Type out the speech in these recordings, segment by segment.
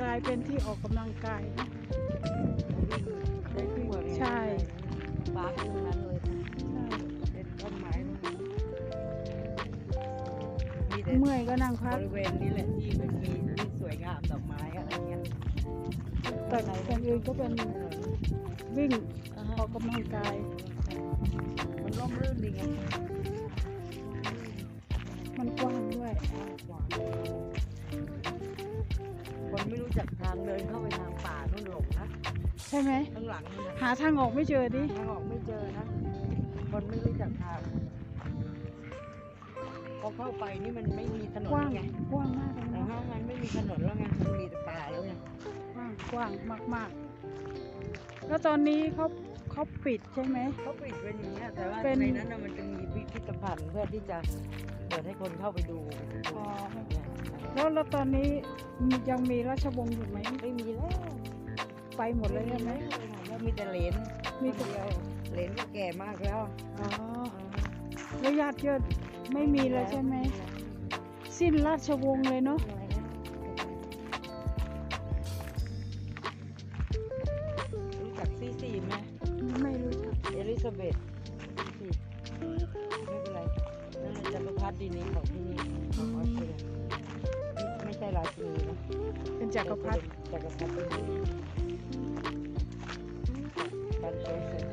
กลายเป็นที่ออกกำลังกายเนอะได้ทั่วไงใช่ปาร์คตรงนั้นเลยใช่เป็นต้นไม้มีแต่เมื่อยก็นั่งบพักริเวณนี้แหละที่มันมีที่สวยงามดอกไม้อะไรเงี้ยแต่อย่างอื่นก็เป็นวิ่งอ่าอฮะอกกำลังกาย มันร่มรื่นดีไงมันกว้างด้วยคน ไม่รู้จักทางเดินเข้าไปทางป่านู่นหลงนะใช่ไหม ข้างหลังนู่นนะหาทางออกไม่เจอดิ ทางออกไม่เจอนะ คนไม่รู้จักทางพอเข้าไปนี่มันไม่มีถนนกว้างไงกว้างมากเลยแต่นะถ้างั้นไม่มีถนนแล้วไงมันมีแต่ป่าแล้วไงกว้างกว้างมากๆ แล้วตอนนี้เขา เขาปิดใช่ไหม เขาปิดเป็นอย่างเงี้ยแต่ว่าเป็น ในนั้นน่ะมันจะมีพิพิธภัณฑ์เพื่อที่จะเปิดให้คนเข้าไปดูอ๋ออย่างเงี้ยแล้วแล้วตอนนี้มียังมีราชวงศ์อยู่ไหมไม่มีแล้วไปหมดเลยใช่ไหมแล้วมีแต่เหรนมีมีแต่เดียวเหรนก็แก่มากแล้วอ๋อแล้วญาติเยอะไม่มีเลยใช่ไหม สิ้นราชวงศ์เลยเนาะรู้ เอลิซาเบธซีไม่เป็นไรนั่นแหละจักรพรรดินีของที่นี่ของออสเตรียไม่ไม่ใช่ราชินีนะเป็นจักรพรรดิจักรพรรดิการโชว์เสร็จ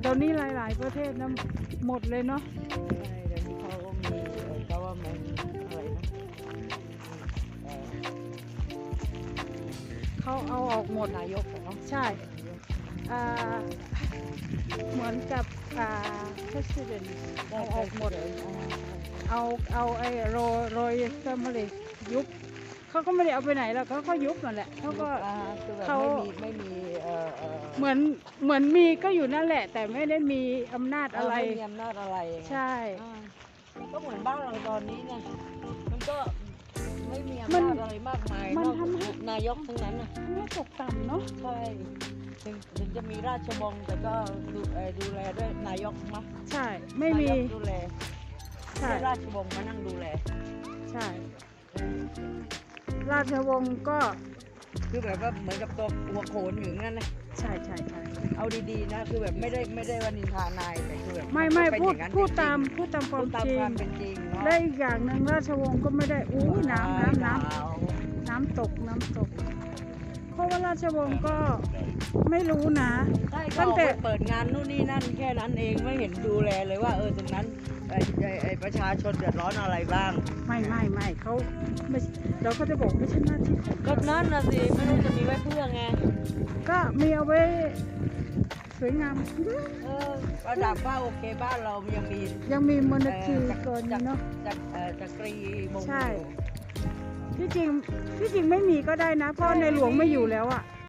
เดี๋ยวนี้หลาย ๆ ประเทศนะหมดเลยเนาะใช่เดี๋ยวนี้เขาก็มีเอ่อ government อะไรนะเอ่อเขาเอาออกหมดนายกเนาะใช่อ่า เหมือนกับอ่า president เอาออกหมด เอาเอาไอ้โรโรยแฟมิลี่ยุบเขาก็ไม่ได้เอาไปไหนแล้วเขาก็ยุบนั่นแหละเขาก็ อ่าคือแบบเขา ไม่มีไม่มีเอ่อเอ่อเหมือนเหมือนมีก็อยู่นั่นแหละ แต่ไม่ได้มีอำนาจอะไรไม่มีอำนาจอะไรไงใช่ อ่าก็เหมือนบ้านเราตอนนี้ไงมันก็ไม่มีอำมันนาจอะไรมากมายมันนอกทำให้นายกทั้งนั้นนะไม่ตกต่ำเนาะ ใช่ ถึงถึงจะมีราชวงศ์แต่ก็ดูเอ่อดูแลด้วยนายกนะใช่ ไม่มี นายกดูแลใช่ ให้ราชวงศ์มานั่งดูแล ใช่ ราชวงศ์ก็ คือแบบว่าเหมือนกับตัวหัวโขนอยู่อย่างนั้นนะใช่ใช่ใช่เอาดีๆนะ คือแบบไม่ได้ไม่ได้ว่านินทานายแต่คือแบบไม่ไม่นเป็นพูอดย่างนั้นพูดจริงๆตามพูดตามควาพูมดตามจริคงวามเป็นจริงเนาะและอีกอย่างหนึ่งราชวงศ์ก็ไม่ได้อู้น้ำน้ำน้ำหาวน้ำตกน้ำตก เพราะว่าราชวงศ์ก็ไม่รู้นะ ใช่ตั้ก็งแต่ออกไปเปิดงานนู่นนี่นั่นแค่นั้นเองไม่เห็นดูแลเลยว่าเออตรงนั้นไอ้ไอ้ไอ้ประชาชนเดือดร้อนอะไรบ้าง ไม่ไม่ไม่เขาไม่เราก็จะบอกไม่ใช่หน้าที่ของก็เขานั่นนะสิไม่รู้จะมีไว้เพื่อไงก็มีเอาไว้สวยงาม เออระดับว่าโอเคบ้านเรายังมียังมีมนเอ่อทีจักเกินจักเนาะ จักเอ่อจักรีวงศ์ใช่อยู่ ที่จริงที่จริงไม่มีก็ได้นะ เพราะในหลวงไม่อยู่แล้วอะ